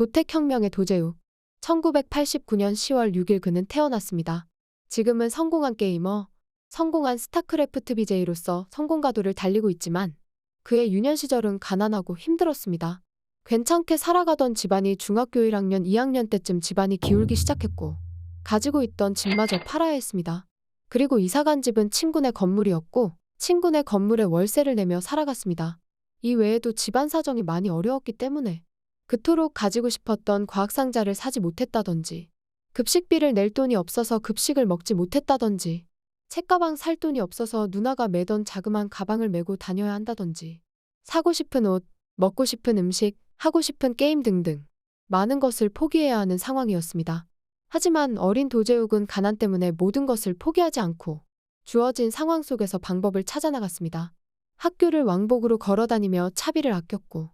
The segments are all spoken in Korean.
도택혁명의 도제욱. 1989년 10월 6일 그는 태어났습니다. 지금은 성공한 게이머, 성공한 스타크래프트 BJ로서 성공가도를 달리고 있지만 그의 유년 시절은 가난하고 힘들었습니다. 괜찮게 살아가던 집안이 중학교 1학년 2학년 때쯤 집안이 기울기 시작했고 가지고 있던 집마저 팔아야 했습니다. 그리고 이사간 집은 친구네 건물이었고 친구네 건물에 월세를 내며 살아갔습니다. 이 외에도 집안 사정이 많이 어려웠기 때문에 그토록 가지고 싶었던 과학상자를 사지 못했다던지 급식비를 낼 돈이 없어서 급식을 먹지 못했다던지 책가방 살 돈이 없어서 누나가 매던 자그만 가방을 메고 다녀야 한다던지 사고 싶은 옷, 먹고 싶은 음식, 하고 싶은 게임 등등 많은 것을 포기해야 하는 상황이었습니다. 하지만 어린 도제욱은 가난 때문에 모든 것을 포기하지 않고 주어진 상황 속에서 방법을 찾아나갔습니다. 학교를 왕복으로 걸어 다니며 차비를 아꼈고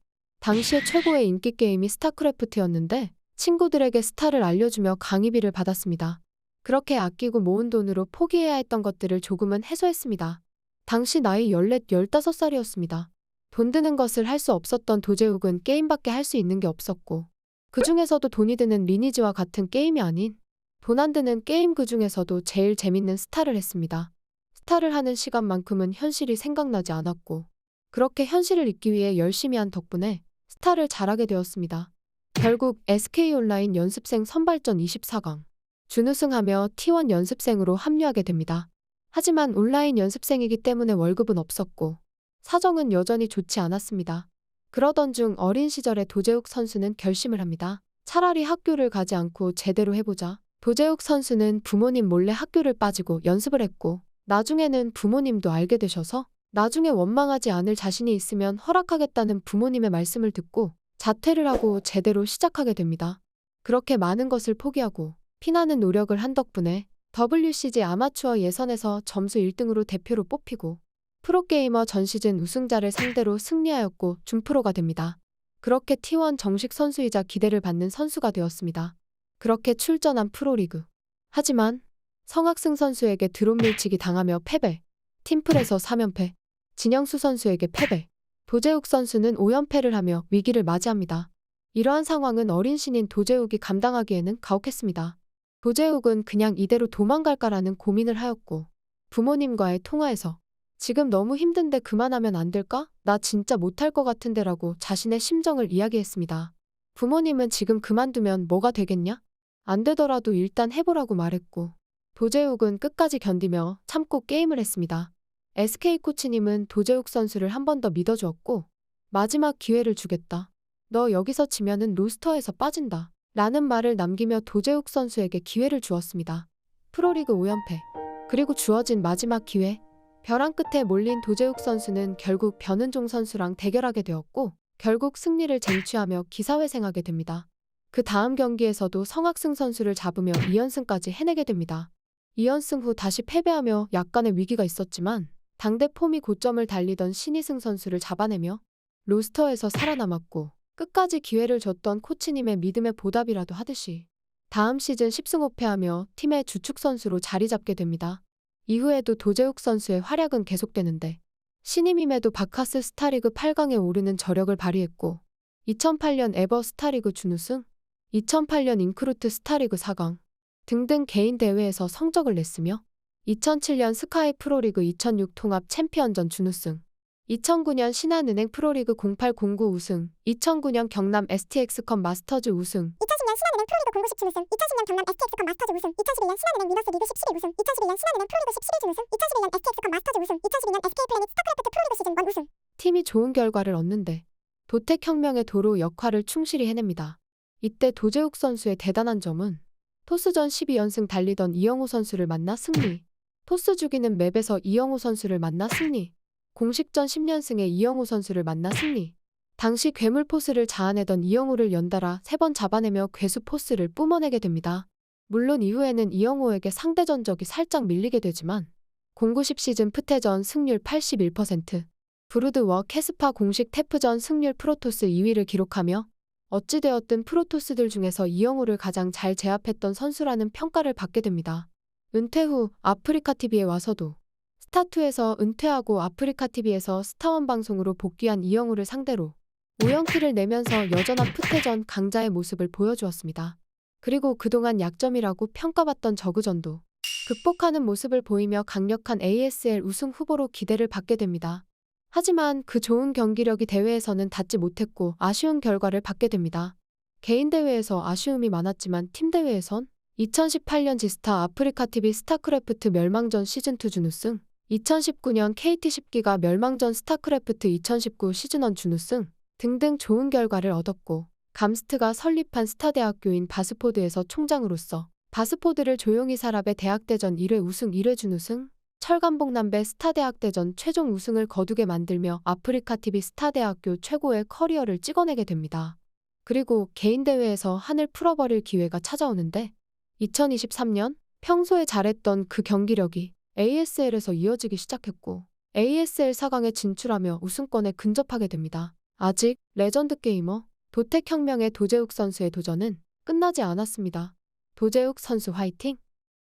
당시의 최고의 인기 게임이 스타크래프트였는데 친구들에게 스타를 알려주며 강의비를 받았습니다. 그렇게 아끼고 모은 돈으로 포기해야 했던 것들을 조금은 해소했습니다. 당시 나이 14, 15살이었습니다. 돈 드는 것을 할 수 없었던 도제욱은 게임밖에 할 수 있는 게 없었고 그 중에서도 돈이 드는 리니지와 같은 게임이 아닌 돈 안 드는 게임 그 중에서도 제일 재밌는 스타를 했습니다. 스타를 하는 시간만큼은 현실이 생각나지 않았고 그렇게 현실을 잊기 위해 열심히 한 덕분에 스타를 잘하게 되었습니다. 결국 SK 온라인 연습생 선발전 24강 준우승하며 T1 연습생으로 합류하게 됩니다. 하지만 온라인 연습생이기 때문에 월급은 없었고 사정은 여전히 좋지 않았습니다. 그러던 중 어린 시절에 도재욱 선수는 결심을 합니다. 차라리 학교를 가지 않고 제대로 해보자. 도재욱 선수는 부모님 몰래 학교를 빠지고 연습을 했고 나중에는 부모님도 알게 되셔서 나중에 원망하지 않을 자신이 있으면 허락하겠다는 부모님의 말씀을 듣고 자퇴를 하고 제대로 시작하게 됩니다. 그렇게 많은 것을 포기하고 피나는 노력을 한 덕분에 WCG 아마추어 예선에서 점수 1등으로 대표로 뽑히고 프로게이머 전 시즌 우승자를 상대로 승리하였고 준프로가 됩니다. 그렇게 T1 정식 선수이자 기대를 받는 선수가 되었습니다. 그렇게 출전한 프로리그. 하지만 성학승 선수에게 드론 밀치기 당하며 패배, 팀플에서 3연패, 진영수 선수에게 패배, 도재욱 선수는 5연패를 하며 위기를 맞이합니다. 이러한 상황은 어린 신인 도재욱이 감당하기에는 가혹했습니다. 도재욱은 그냥 이대로 도망갈까라는 고민을 하였고 부모님과의 통화에서 지금 너무 힘든데 그만하면 안 될까? 나 진짜 못할 것 같은데 라고 자신의 심정을 이야기했습니다. 부모님은 지금 그만두면 뭐가 되겠냐? 안 되더라도 일단 해보라고 말했고 도재욱은 끝까지 견디며 참고 게임을 했습니다. SK 코치님은 도재욱 선수를 한 번 더 믿어주었고 마지막 기회를 주겠다. 너 여기서 지면은 로스터에서 빠진다. 라는 말을 남기며 도재욱 선수에게 기회를 주었습니다. 프로리그 5연패 그리고 주어진 마지막 기회 벼랑 끝에 몰린 도재욱 선수는 결국 변은종 선수랑 대결하게 되었고 결국 승리를 쟁취하며 기사회생하게 됩니다. 그 다음 경기에서도 성학승 선수를 잡으며 2연승까지 해내게 됩니다. 2연승 후 다시 패배하며 약간의 위기가 있었지만 당대 폼이 고점을 달리던 신희승 선수를 잡아내며 로스터에서 살아남았고 끝까지 기회를 줬던 코치님의 믿음의 보답이라도 하듯이 다음 시즌 10승 5패하며 팀의 주축 선수로 자리 잡게 됩니다. 이후에도 도재욱 선수의 활약은 계속되는데 신임임에도 바카스 스타리그 8강에 오르는 저력을 발휘했고 2008년 에버 스타리그 준우승, 2008년 인크루트 스타리그 4강 등등 개인 대회에서 성적을 냈으며 2007년 스카이 프로리그 2006 통합 챔피언전 준우승, 2009년 신한은행 프로리그 0809 우승, 2009년 경남 STX컵 마스터즈 우승, 2010년 신한은행 프로리그 09 17 우승, 2012년 경남 STX컵 마스터즈 우승, 2011년 신한은행 위너스 리그 17 우승, 2012년 신한은행 프로리그 10 시리즈 우승, 2011년 STX컵 마스터즈 우승, 2012년 SK 플래닛 스타크래프트 프로리그 시즌 1 우승. 팀이 좋은 결과를 얻는데 도택혁명의 도로 역할을 충실히 해냅니다. 이때 도재욱 선수의 대단한 점은 토스전 12연승 달리던 이영호 선수를 만나 승리, 토스 죽이는 맵에서 이영호 선수를 승리, 공식전 10년승에 이영호 선수를 승리, 당시 괴물 포스를 자아내던 이영호를 연달아 세 번 잡아내며 괴수 포스를 뿜어내게 됩니다. 물론 이후에는 이영호에게 상대 전적이 살짝 밀리게 되지만 0910 시즌 프테전 승률 81%, 브루드워 캐스파 공식 테프전 승률 프로토스 2위를 기록하며 어찌되었든 프로토스들 중에서 이영호를 가장 잘 제압했던 선수라는 평가를 받게 됩니다. 은퇴 후 아프리카 TV에 와서도 스타2에서 은퇴하고 아프리카 TV에서 스타원 방송으로 복귀한 이영호를 상대로 오연키를 내면서 여전한 푸테전 강자의 모습을 보여주었습니다. 그리고 그동안 약점이라고 평가받던 저그전도 극복하는 모습을 보이며 강력한 ASL 우승 후보로 기대를 받게 됩니다. 하지만 그 좋은 경기력이 대회에서는 닿지 못했고 아쉬운 결과를 받게 됩니다. 개인 대회에서 아쉬움이 많았지만 팀 대회에선 2018년 지스타 아프리카 TV 스타크래프트 멸망전 시즌2 준우승, 2019년 KT 10기가 멸망전 스타크래프트 2019 시즌1 준우승 등등 좋은 결과를 얻었고 감스트가 설립한 스타대학교인 바스포드에서 총장으로서 바스포드를 조용히 살아배 대학대전 1회 우승 1회 준우승, 철감봉남배 스타대학대전 최종 우승을 거두게 만들며 아프리카 TV 스타대학교 최고의 커리어를 찍어내게 됩니다. 그리고 개인 대회에서 한을 풀어버릴 기회가 찾아오는데 2023년 평소에 잘했던 그 경기력이 ASL에서 이어지기 시작했고 ASL 4강에 진출하며 우승권에 근접하게 됩니다. 아직 레전드 게이머 도택혁명의 도재욱 선수의 도전은 끝나지 않았습니다. 도재욱 선수 화이팅!